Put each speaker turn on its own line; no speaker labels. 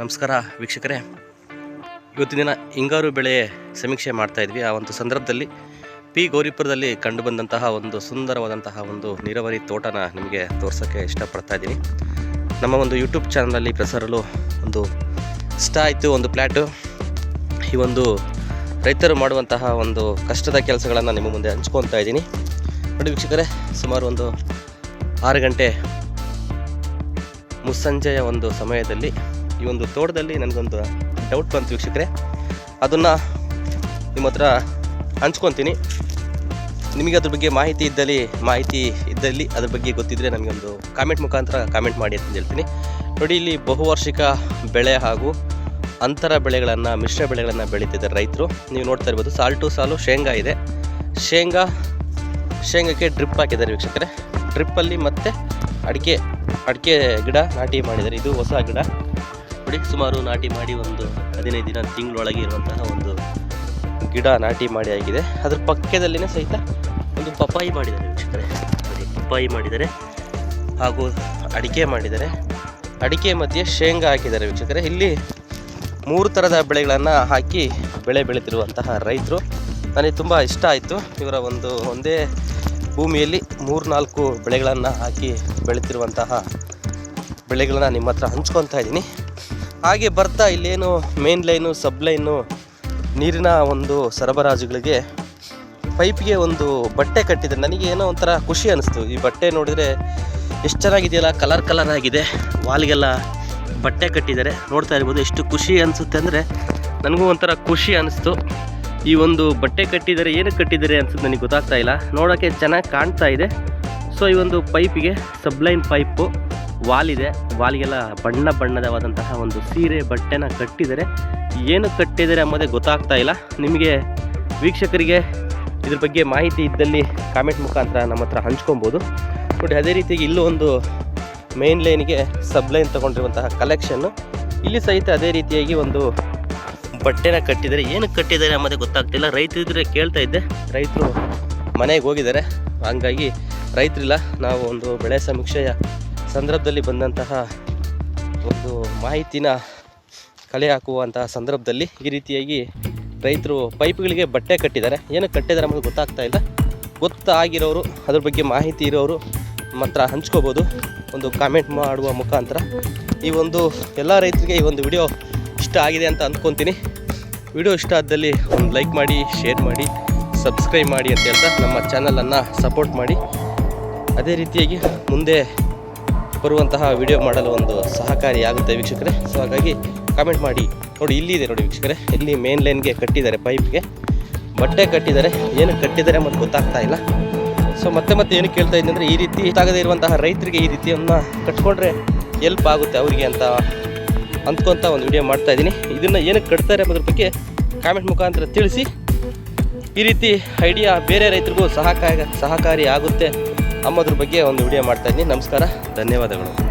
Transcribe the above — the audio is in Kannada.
ನಮಸ್ಕಾರ ವೀಕ್ಷಕರೇ. ಇವತ್ತಿನ ದಿನ ಹಿಂಗಾರು ಬೆಳೆ ಸಮೀಕ್ಷೆ ಮಾಡ್ತಾ ಇದ್ವಿ. ಆ ಒಂದು ಸಂದರ್ಭದಲ್ಲಿ ಪಿ ಗೌರಿಪುರದಲ್ಲಿ ಕಂಡುಬಂದಂತಹ ಒಂದು ಸುಂದರವಾದಂತಹ ಒಂದು ನೀರಾವರಿ ತೋಟನ ನಿಮಗೆ ತೋರ್ಸೋಕ್ಕೆ ಇಷ್ಟಪಡ್ತಾ ಇದ್ದೀನಿ. ನಮ್ಮ ಒಂದು ಯೂಟ್ಯೂಬ್ ಚಾನಲಲ್ಲಿ ಪ್ರಸಾರಲು ಒಂದು ಇಷ್ಟ ಆಯಿತು, ಒಂದು ಪ್ಲ್ಯಾಟು ಈ ಒಂದು ರೈತರು ಮಾಡುವಂತಹ ಒಂದು ಕಷ್ಟದ ಕೆಲಸಗಳನ್ನು ನಿಮ್ಮ ಮುಂದೆ ಹಂಚ್ಕೊತಾ ಇದ್ದೀನಿ. ನೋಡಿ ವೀಕ್ಷಕರೇ, ಸುಮಾರು ಒಂದು ಆರು ಗಂಟೆ ಮುಸ್ಸಂಜೆಯ ಒಂದು ಸಮಯದಲ್ಲಿ ಈ ಒಂದು ತೋಟದಲ್ಲಿ ನನಗೊಂದು ಡೌಟ್ ಬಂತು ವೀಕ್ಷಕರೇ. ಅದನ್ನು ನಿಮ್ಮ ಹತ್ರ ಹಂಚ್ಕೊತೀನಿ. ನಿಮಗೆ ಅದ್ರ ಬಗ್ಗೆ ಮಾಹಿತಿ ಇದ್ದಲ್ಲಿ ಮಾಹಿತಿ ಇದ್ದಲ್ಲಿ ಅದ್ರ ಬಗ್ಗೆ ಗೊತ್ತಿದ್ದರೆ ನನಗೊಂದು ಕಾಮೆಂಟ್ ಮುಖಾಂತರ ಕಾಮೆಂಟ್ ಮಾಡಿ ಅಂತ ಹೇಳ್ತೀನಿ. ನೋಡಿ, ಇಲ್ಲಿ ಬಹುವಾರ್ಷಿಕ ಬೆಳೆ ಹಾಗೂ ಅಂತರ ಬೆಳೆಗಳನ್ನು, ಮಿಶ್ರ ಬೆಳೆಗಳನ್ನು ಬೆಳೀತಿದ್ದಾರೆ ರೈತರು. ನೀವು ನೋಡ್ತಾ ಇರ್ಬೋದು, ಸಾಲು ಟು ಸಾಲು ಶೇಂಗಾ ಇದೆ. ಶೇಂಗಾ, ಶೇಂಗಕ್ಕೆ ಡ್ರಿಪ್ ಹಾಕಿದ್ದಾರೆ ವೀಕ್ಷಕರೇ. ಡ್ರಿಪ್ಪಲ್ಲಿ ಮತ್ತೆ ಅಡಿಕೆ ಅಡಿಕೆ ಗಿಡ ನಾಟಿ ಮಾಡಿದ್ದಾರೆ. ಇದು ಹೊಸ ಗಿಡ. ನೋಡಿ ಸುಮಾರು ನಾಟಿ ಮಾಡಿ ಒಂದು ಹದಿನೈದು ದಿನ ತಿಂಗಳೊಳಗೆ ಇರುವಂತಹ ಒಂದು ಗಿಡ ನಾಟಿ ಮಾಡಿ ಆಗಿದೆ. ಅದ್ರ ಪಕ್ಕದಲ್ಲಿನೇ ಸಹಿತ ಒಂದು ಪಪ್ಪಾಯಿ ಮಾಡಿದ್ದಾರೆ ವೀಕ್ಷಕರೇ. ಪಪ್ಪಾಯಿ ಮಾಡಿದ್ದಾರೆ ಹಾಗೂ ಅಡಿಕೆ ಮಾಡಿದ್ದಾರೆ. ಅಡಿಕೆ ಮಧ್ಯೆ ಶೇಂಗಾ ಹಾಕಿದ್ದಾರೆ ವೀಕ್ಷಕರೇ. ಇಲ್ಲಿ ಮೂರು ಥರದ ಬೆಳೆಗಳನ್ನು ಹಾಕಿ ಬೆಳೆ ಬೆಳೆದಿರುವಂತಹ ರೈತರು. ನನಗೆ ತುಂಬ ಇಷ್ಟ ಆಯಿತು ಇವರ ಒಂದು ಒಂದೇ ಭೂಮಿಯಲ್ಲಿ ಮೂರು ನಾಲ್ಕು ಬೆಳೆಗಳನ್ನು ಹಾಕಿ ಬೆಳೀತಿರುವಂತಹ ಬೆಳೆಗಳನ್ನ ನಿಮ್ಮ ಹತ್ರ ಹಂಚ್ಕೊತಾ ಇದ್ದೀನಿ. ಹಾಗೆ ಬರ್ತಾ ಇಲ್ಲೇನು ಮೇನ್ ಲೈನು ಸಬ್ ಲೈನು ನೀರಿನ ಒಂದು ಸರಬರಾಜುಗಳಿಗೆ ಪೈಪ್ಗೆ ಒಂದು ಬಟ್ಟೆ ಕಟ್ಟಿದ್ದಾರೆ ನನಗೆ ಏನೋ ಒಂಥರ ಖುಷಿ ಅನಿಸ್ತು. ಈ ಬಟ್ಟೆ ನೋಡಿದರೆ ಎಷ್ಟು ಚೆನ್ನಾಗಿದೆಯಲ್ಲ ಕಲರ್ ಕಲರ್ ಆಗಿದೆ. ವಾಲ್ಗೆಲ್ಲ ಬಟ್ಟೆ ಕಟ್ಟಿದ್ದಾರೆ. ನೋಡ್ತಾ ಇರ್ಬೋದು ಎಷ್ಟು ಖುಷಿ ಅನಿಸುತ್ತೆ ಅಂದರೆ ನನಗೂ ಒಂಥರ ಖುಷಿ ಅನಿಸ್ತು. ಈ ಒಂದು ಬಟ್ಟೆ ಕಟ್ಟಿದ್ದಾರೆ ಏನಕ್ಕೆ ಕಟ್ಟಿದ್ದಾರೆ ಅನ್ಸುತ್ತೆ ನನಗೆ ಗೊತ್ತಾಗ್ತಾ ಇಲ್ಲ. ನೋಡೋಕ್ಕೆ ಚೆನ್ನಾಗಿ ಕಾಣ್ತಾ ಇದೆ. ಸೊ ಈ ಒಂದು ಪೈಪಿಗೆ ಸಬ್ಲೈನ್ ಪೈಪು ವಾಲ್ ಇದೆ ವಾಲ್ಗೆಲ್ಲ ಬಣ್ಣ ಬಣ್ಣದವಾದಂತಹ ಒಂದು ಸೀರೆ, ಬಟ್ಟೆನ ಕಟ್ಟಿದ್ದಾರೆ ಏನು ಕಟ್ಟಿದರೆ ಅನ್ನೋದೇ ಗೊತ್ತಾಗ್ತಾ ಇಲ್ಲ. ನಿಮಗೆ ವೀಕ್ಷಕರಿಗೆ ಇದ್ರ ಬಗ್ಗೆ ಮಾಹಿತಿ ಇದ್ದಲ್ಲಿ ಕಾಮೆಂಟ್ ಮುಖಾಂತರ ನಮ್ಮ ಹತ್ರ ಹಂಚ್ಕೊಬೋದು. ನೋಡಿ, ಅದೇ ರೀತಿಯಾಗಿ ಇಲ್ಲೂ ಒಂದು ಮೇನ್ ಲೈನ್ಗೆ ಸಬ್ಲೈನ್ ತೊಗೊಂಡಿರುವಂತಹ ಕಲೆಕ್ಷನ್ನು ಇಲ್ಲಿ ಸಹಿತ ಅದೇ ರೀತಿಯಾಗಿ ಒಂದು ಬಟ್ಟೆನ ಕಟ್ಟಿದ್ದಾರೆ ಏನು ಕಟ್ಟಿದ್ದಾರೆ ಅನ್ನೋದೇ ಗೊತ್ತಾಗ್ತಿಲ್ಲ ರೈತರು ಇದ್ರೆ ಕೇಳ್ತಾ ಇದ್ದೆ. ರೈತರು ಮನೆಗೆ ಹೋಗಿದ್ದಾರೆ. ಹಂಗಾಗಿ ರೈತರಿಲ್ಲ, ನಾವು ಒಂದು ಬೆಳೆ ಸಮೀಕ್ಷೆಯ ಸಂದರ್ಭದಲ್ಲಿ ಬಂದಂತಹ ಒಂದು ಮಾಹಿತಿನ ಕಲೆ ಹಾಕುವಂತಹ ಸಂದರ್ಭದಲ್ಲಿ ಈ ರೀತಿಯಾಗಿ ರೈತರು ಪೈಪ್ಗಳಿಗೆ ಬಟ್ಟೆ ಕಟ್ಟಿದ್ದಾರೆ. ಏನಕ್ಕೆ ಕಟ್ಟಿದ್ದಾರೆ ಅನ್ನೋದು ಗೊತ್ತಾಗ್ತಾ ಇಲ್ಲ. ಗೊತ್ತಾಗಿರೋರು, ಅದ್ರ ಬಗ್ಗೆ ಮಾಹಿತಿ ಇರೋರು ಮಾತ್ರ ಹಂಚ್ಕೋಬೋದು. ಒಂದು ಕಾಮೆಂಟ್ ಮಾಡುವ ಮುಖಾಂತರ. ಈ ಒಂದು ಎಲ್ಲ ರೈತರಿಗೆ ಈ ಒಂದು ವಿಡಿಯೋ ಇಷ್ಟ ಆಗಿದೆ ಅಂತ ಅಂದ್ಕೊತೀನಿ ವಿಡಿಯೋ ಇಷ್ಟ ಆದಲ್ಲಿ ಒಂದು ಲೈಕ್ ಮಾಡಿ ಶೇರ್ ಮಾಡಿ ಸಬ್ಸ್ಕ್ರೈಬ್ ಮಾಡಿ ಅಂತ ಹೇಳ್ತಾ ನಮ್ಮ ಚಾನಲನ್ನು ಸಪೋರ್ಟ್ ಮಾಡಿ. ಅದೇ ರೀತಿಯಾಗಿ ಮುಂದೆ ಬರುವಂತಹ ವಿಡಿಯೋ ಮಾಡಲು ಒಂದು ಸಹಕಾರಿಯಾಗುತ್ತೆ ವೀಕ್ಷಕರೇ. ಸೊ ಹಾಗಾಗಿ ಕಾಮೆಂಟ್ ಮಾಡಿ. ನೋಡಿ, ಇಲ್ಲಿ ಇದೆ ನೋಡಿ ವೀಕ್ಷಕರೇ. ಇಲ್ಲಿ ಮೇನ್ ಲೈನ್ಗೆ ಕಟ್ಟಿದ್ದಾರೆ ಪೈಪ್ಗೆ ಬಟ್ಟೆ ಕಟ್ಟಿದ್ದಾರೆ. ಏನು ಕಟ್ಟಿದ್ದಾರೆ ಮತ್ತು ಗೊತ್ತಾಗ್ತಾ ಇಲ್ಲ. ಸೊ ಮತ್ತೆ ಮತ್ತೆ ಏನು ಕೇಳ್ತಾ ಇದ್ದೀನಿ ಅಂದರೆ ಈ ರೀತಿ ತಾಗದೇ ಇರುವಂತಹ ರೈತರಿಗೆ ಈ ರೀತಿಯನ್ನು ಕಟ್ಕೊಂಡ್ರೆ ಎಲ್ಪ್ ಆಗುತ್ತೆ ಅವರಿಗೆ ಅಂತ ಅಂದ್ಕೊಂತ ಒಂದು ವಿಡಿಯೋ ಮಾಡ್ತಾ ಇದ್ದೀನಿ. ಇದನ್ನು ಏನಕ್ಕೆ ಕಟ್ತಾರೆ ಅನ್ನೋದ್ರ ಬಗ್ಗೆ ಕಾಮೆಂಟ್ ಮುಖಾಂತರ ತಿಳಿಸಿ. ಈ ರೀತಿ ಐಡಿಯಾ ಬೇರೆ ರೈತರಿಗೂ ಸಹಕಾರ, ಸಹಕಾರಿ ಆಗುತ್ತೆ. ಅನ್ನೋದ್ರ ಬಗ್ಗೆ ಒಂದು ವಿಡಿಯೋ ಮಾಡ್ತಾ ಇದ್ದೀನಿ. ನಮಸ್ಕಾರ ಧನ್ಯವಾದಗಳು.